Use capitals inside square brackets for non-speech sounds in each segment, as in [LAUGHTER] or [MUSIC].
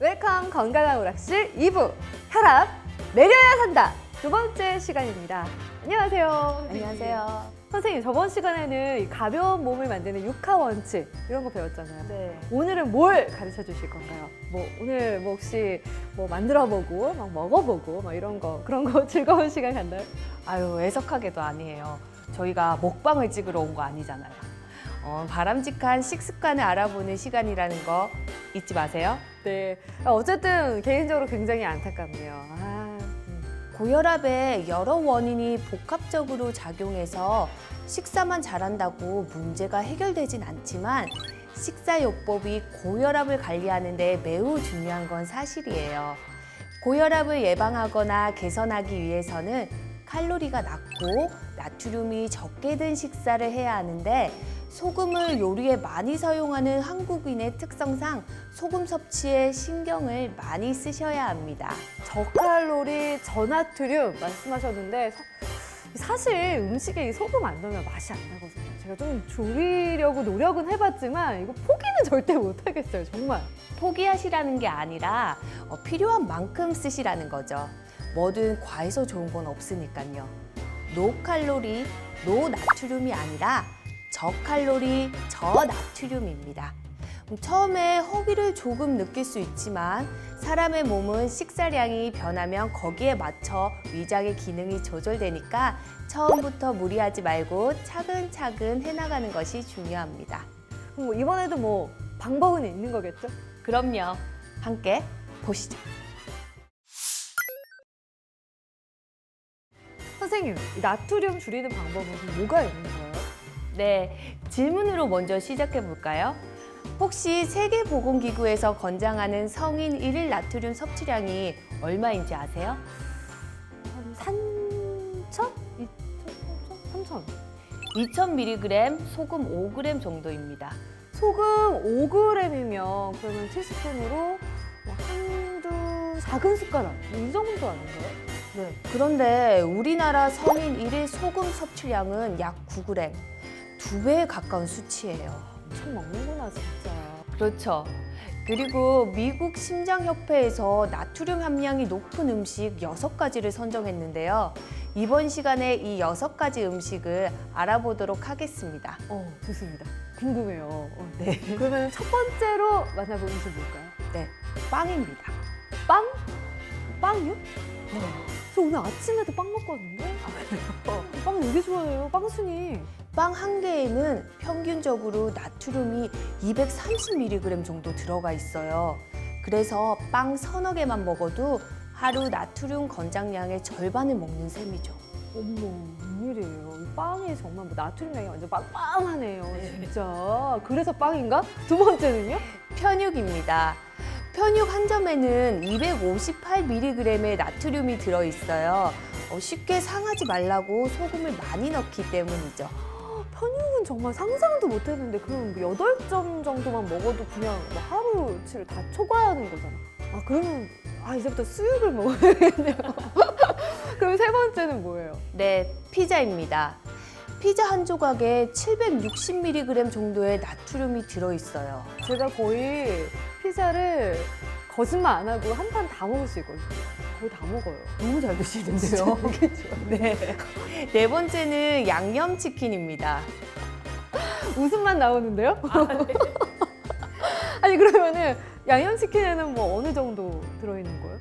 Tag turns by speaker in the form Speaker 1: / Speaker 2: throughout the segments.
Speaker 1: 웰컴 건강한 오락실 2부 혈압 내려야 산다 두 번째 시간입니다. 안녕하세요.
Speaker 2: 안녕하세요.
Speaker 1: 선생님 저번 시간에는 이 가벼운 몸을 만드는 육하 원칙 이런 거 배웠잖아요.
Speaker 2: 네.
Speaker 1: 오늘은 뭘 가르쳐 주실 건가요? 뭐 오늘 뭐 혹시 뭐 만들어 보고 막 먹어 보고 막 이런 거 그런 거 [LAUGHS] 즐거운 시간 갔나요?
Speaker 2: 아유, 애석하게도 아니에요. 저희가 먹방을 찍으러 온 거 아니잖아요. 어, 바람직한 식습관을 알아보는 시간이라는 거 잊지 마세요.
Speaker 1: 네. 어쨌든 개인적으로 굉장히 안타깝네요. 아, 음.
Speaker 2: 고혈압의 여러 원인이 복합적으로 작용해서 식사만 잘한다고 문제가 해결되진 않지만 식사요법이 고혈압을 관리하는 데 매우 중요한 건 사실이에요. 고혈압을 예방하거나 개선하기 위해서는 칼로리가 낮고 나트륨이 적게 든 식사를 해야 하는데 소금을 요리에 많이 사용하는 한국인의 특성상 소금 섭취에 신경을 많이 쓰셔야 합니다.
Speaker 1: 저칼로리, 저나트륨 말씀하셨는데 사- 사실 음식에 이 소금 안 넣으면 맛이 안 나거든요. 제가 좀 줄이려고 노력은 해봤지만 이거 포기는 [LAUGHS] 절대 못 하겠어요. 정말.
Speaker 2: 포기하시라는 게 아니라 어, 필요한 만큼 쓰시라는 거죠. 뭐든 과해서 좋은 건 없으니까요. 노칼로리, 노나트륨이 아니라 저칼로리, 저나트륨입니다. 음, 처음에 허기를 조금 느낄 수 있지만 사람의 몸은 식사량이 변하면 거기에 맞춰 위장의 기능이 조절되니까 처음부터 무리하지 말고 차근차근 해나가는 것이 중요합니다.
Speaker 1: 그럼 뭐 이번에도 뭐 방법은 있는 거겠죠?
Speaker 2: 그럼요. 함께 보시죠.
Speaker 1: 선생님, 이 나트륨 줄이는 방법은 뭐가 있는 거예요?
Speaker 2: 네, 질문으로 먼저 시작해 볼까요? 혹시 세계보건기구에서 권장하는 성인 일일 나트륨 섭취량이 얼마인지 아세요?
Speaker 1: 한 3천? 2천? 3천?
Speaker 2: 2000mg, 소금 5g 정도입니다.
Speaker 1: 소금 5g이면 그러면 티스푼으로 뭐 한두 작은 숟가락 이 정도 아닌가요?
Speaker 2: 네. 그런데 우리나라 성인 일일 소금 섭취량은 약 9g, 두 배에 가까운 수치예요.
Speaker 1: 엄청 먹는구나 진짜.
Speaker 2: 그렇죠. 그리고 미국 심장협회에서 나트륨 함량이 높은 음식 여섯 가지를 선정했는데요. 이번 시간에 이 여섯 가지 음식을 알아보도록 하겠습니다.
Speaker 1: 어 좋습니다. 궁금해요. 어, 네. 그러면 첫 번째로 만나볼 음식 뭘까요?
Speaker 2: 네, 빵입니다.
Speaker 1: 빵? 빵이요?
Speaker 2: 네.
Speaker 1: 저 오늘 아침에도 빵 먹거든요. 어, 빵 되게 좋아해요. 빵순이.
Speaker 2: 빵 한 개에는 평균적으로 나트륨이 230mg 정도 들어가 있어요. 그래서 빵 서너 개만 먹어도 하루 나트륨 권장량의 절반을 먹는 셈이죠.
Speaker 1: 어머 웬일이에요. 이 빵이 정말 뭐 나트륨량이 완전 빵빵하네요. 진짜. 그래서 빵인가? 두 번째는요?
Speaker 2: 편육입니다. 편육 한 점에는 258mg의 나트륨이 들어 있어요. 어, 쉽게 상하지 말라고 소금을 많이 넣기 때문이죠.
Speaker 1: 편육은 정말 상상도 못했는데 그럼 뭐 8점 정도만 먹어도 그냥 뭐 하루치를 다 초과하는 거잖아. 아 그러면 아 이제부터 수육을 먹어야겠네요. [LAUGHS] 그럼 세 번째는 뭐예요?
Speaker 2: 네, 피자입니다. 피자 한 조각에 760mg 정도의 나트륨이 들어 있어요.
Speaker 1: 제가 거의 피자를 거짓말 안 하고 한 판 다 먹을 수 있거든요. 거의 다 먹어요. 너무 잘 드시는데요. 좋아요. [LAUGHS]
Speaker 2: 네. 네 번째는 양념치킨입니다.
Speaker 1: 웃음만 나오는데요? [LAUGHS] 아니 그러면은 양념치킨에는 뭐 어느 정도 들어있는 거예요?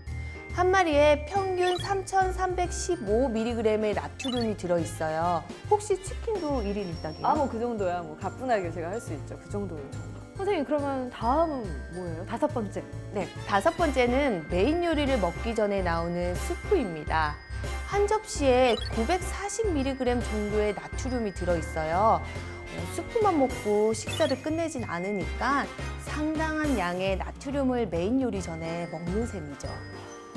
Speaker 2: 한 마리에 평균 3,315mg의 나트륨이 들어 있어요. 혹시 치킨도 1인 1닭이에요?
Speaker 1: 아 뭐 그 정도야 뭐 가뿐하게 제가 할 수 있죠. 그 정도 정도. 선생님 그러면 다음은 뭐예요? 다섯 번째.
Speaker 2: 네, 다섯 번째는 메인 요리를 먹기 전에 나오는 스프입니다. 한 접시에 940mg 정도의 나트륨이 들어 있어요. 어, 스프만 먹고 식사를 끝내진 않으니까 상당한 양의 나트륨을 메인 요리 전에 먹는 셈이죠.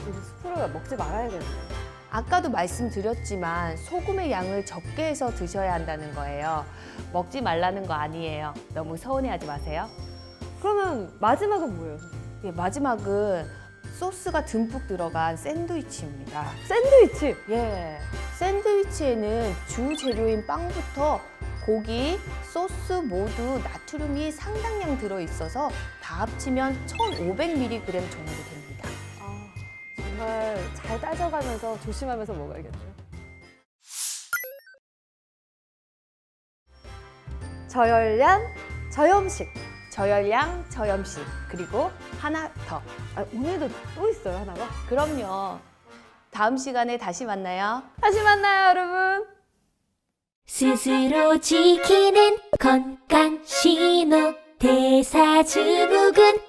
Speaker 1: 이거 스프를 먹지 말아야겠네요.
Speaker 2: 아까도 말씀드렸지만 소금의 양을 적게 해서 드셔야 한다는 거예요. 먹지 말라는 거 아니에요. 너무 서운해하지 마세요.
Speaker 1: 그러면 마지막은 뭐예요?
Speaker 2: 예, 마지막은 소스가 듬뿍 들어간 샌드위치입니다.
Speaker 1: 샌드위치.
Speaker 2: 예, 샌드위치에는 주 재료인 빵부터 고기, 소스 모두 나트륨이 상당량 들어 있어서 다 합치면 1,500mg 정도 됩니다.
Speaker 1: 아, 정말 잘 따져가면서 조심하면서 먹어야겠네요. 저열량, 저염식.
Speaker 2: 저열량, 저염식, 그리고 하나 더.
Speaker 1: 아, 오늘도 또 있어요, 하나가?
Speaker 2: 그럼요. 다음 시간에 다시 만나요.
Speaker 1: 다시 만나요, 여러분.
Speaker 3: 스스로 지키는 건강 신호 대사 증후군